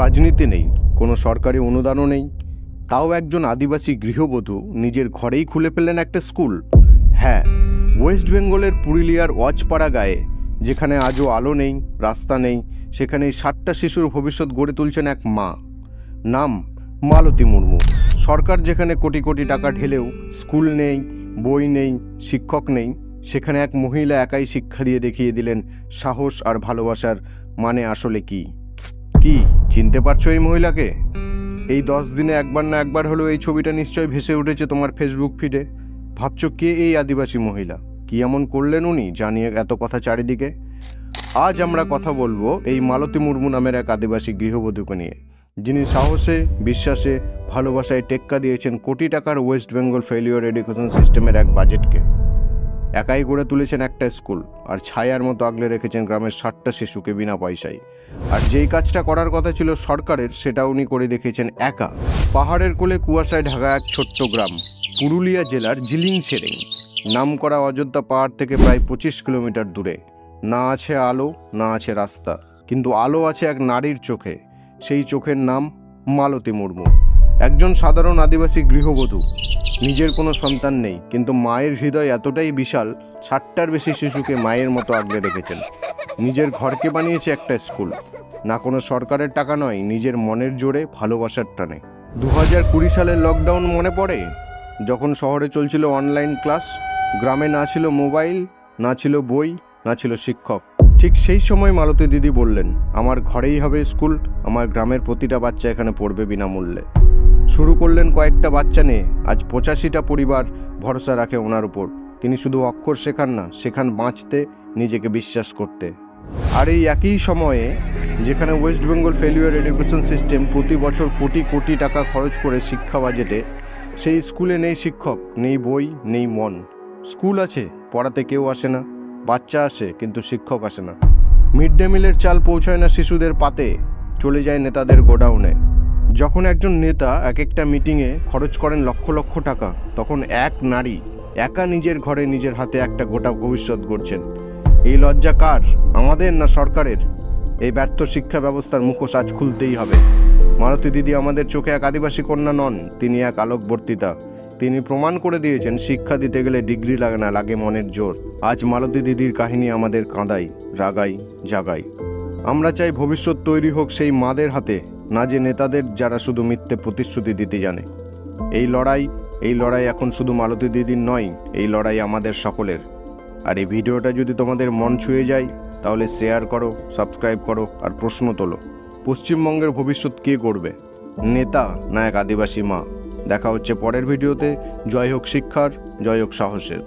রাজনীতি নেই, কোনো সরকারি অনুদানও নেই। তাও একজন আদিবাসী গৃহবধূ নিজের ঘরেই খুলে ফেললেন একটা স্কুল। হ্যাঁ ওয়েস্ট বেঙ্গলের পুরুলিয়ার ওয়াচপাড়া গায়ে, যেখানে আজও আলো নেই, রাস্তা নেই সেখানে ষাটটা শিশুর ভবিষ্যৎ গড়ে তুলছেন এক মা। নাম মালতী মুর্মু। সরকার যেখানে কোটি কোটি টাকা ঢেলেও স্কুল নেই, বই নেই, শিক্ষক নেই, সেখানে এক মহিলা একাই শিক্ষা দিয়ে দেখিয়ে দিলেন সাহস আর ভালোবাসার মানে আসলে কি? কি? চিনতে পারছ এই মহিলাকে? এই দশ দিনে একবার না একবার হলেও এই ছবিটা নিশ্চয়ই ভেসে উঠেছে তোমার ফেসবুক ফিডে ভাবছ কে এই আদিবাসী মহিলা? কি এমন করলেন উনি জানিয়ে এত কথা চারিদিকে? আজ আমরা কথা বলব এই মালতী মুর্মু নামের এক আদিবাসী গৃহবধূকে নিয়ে। যিনি সাহসে, বিশ্বাসে, ভালোবাসায় টেক্কা দিয়েছেন কোটি টাকার ওয়েস্ট বেঙ্গল ফেলিওর এডুকেশন সিস্টেমের এক বাজেটকে একাই গড়ে তুলেছেন একটা স্কুল, আর ছায়ার মতো আগলে রেখেছেন গ্রামের ষাটটা শিশুকে বিনা পয়সায়। আর যেই কাজটা করার কথা ছিল সরকারের সেটা উনি করে দেখিয়েছেন একা। পাহাড়ের কোলে কুয়াশায় ঢাকা এক ছোট্ট গ্রাম, পুরুলিয়া জেলার জিলিং সেরেং নাম করা অযোধ্যা পাহাড় থেকে প্রায় পঁচিশ কিলোমিটার দূরে। না আছে আলো, না আছে রাস্তা, কিন্তু আলো আছে এক নারীর চোখে। সেই চোখের নাম মালতী মুর্মু। একজন সাধারণ আদিবাসী গৃহবধূ। নিজের কোনো সন্তান নেই, কিন্তু মায়ের হৃদয় এতটাই বিশাল, ষাটটার বেশি শিশুকে মায়ের মতো আগলে রেখেছেন। নিজের ঘরকে বানিয়েছে একটা স্কুল। না কোনো সরকারের টাকা নয়, নিজের মনের জোরে ভালোবাসার টানে। দু হাজার কুড়ি সালের লকডাউন মনে পড়ে? যখন শহরে চলছিল অনলাইন ক্লাস গ্রামে না ছিল মোবাইল না ছিল বই, না ছিল শিক্ষক। ঠিক সেই সময় মালতী দিদি বললেন, আমার ঘরেই হবে স্কুল, আমার গ্রামের প্রতিটা বাচ্চা এখানে পড়বে বিনামূল্যে। শুরু করলেন কয়েকটা বাচ্চা নিয়ে। আজ পঁচাশিটা পরিবার ভরসা রাখে ওনার উপর। তিনি শুধু অক্ষর শেখান না, শেখান বাঁচতে, নিজেকে বিশ্বাস করতে। আর এই একই সময়ে, যেখানে West Bengal failure education system প্রতি বছর কোটি কোটি টাকা খরচ করে শিক্ষা বাজেটে, সেই স্কুলে নেই শিক্ষক, নেই বই, নেই মন। স্কুল আছে, পড়াতে কেউ আসে না, বাচ্চা আসে, কিন্তু শিক্ষক আসে না। মিড ডে মিলের চাল পৌঁছায় না শিশুদের পাতে, চলে যায় নেতাদের গোডাউনে। যখন একজন নেতা এক একটা মিটিংয়ে খরচ করেন লক্ষ লক্ষ টাকা, তখন এক নারী একা নিজের ঘরে নিজের হাতে একটা গোটা ভবিষ্যৎ গড়ছেন। এই লজ্জা কার? আমাদের না সরকারের? এই ব্যর্থ শিক্ষা ব্যবস্থার মুখোশ আজ খুলতেই হবে। মারতী দিদি আমাদের চোখে এক আদিবাসী কন্যা নন, তিনি এক আলোকবর্তিতা। তিনি প্রমাণ করে দিয়েছেন, শিক্ষা দিতে গেলে ডিগ্রি লাগে না, লাগে মনের জোর। আজ মালতী দিদির কাহিনী আমাদের কাঁদাই, রাগাই, জাগাই। আমরা চাই ভবিষ্যৎ তৈরি হোক সেই মাদের হাতে না যে নেতাদের যারা শুধু মিথ্যে প্রতিশ্রুতি দিতে জানে। এই লড়াই এই লড়াই এখন শুধু মালতী দিদির নয়, এই লড়াই আমাদের সকলের। আর এই ভিডিওটা যদি তোমাদের মন ছুঁয়ে যায়, তাহলে শেয়ার করো সাবস্ক্রাইব করো আর প্রশ্ন তোলো। পশ্চিমবঙ্গের ভবিষ্যৎ কে করবে নেতা না এক আদিবাসী মা? দেখা হচ্ছে পরের ভিডিওতে। জয় হোক শিক্ষার, জয় হোক সাহসের।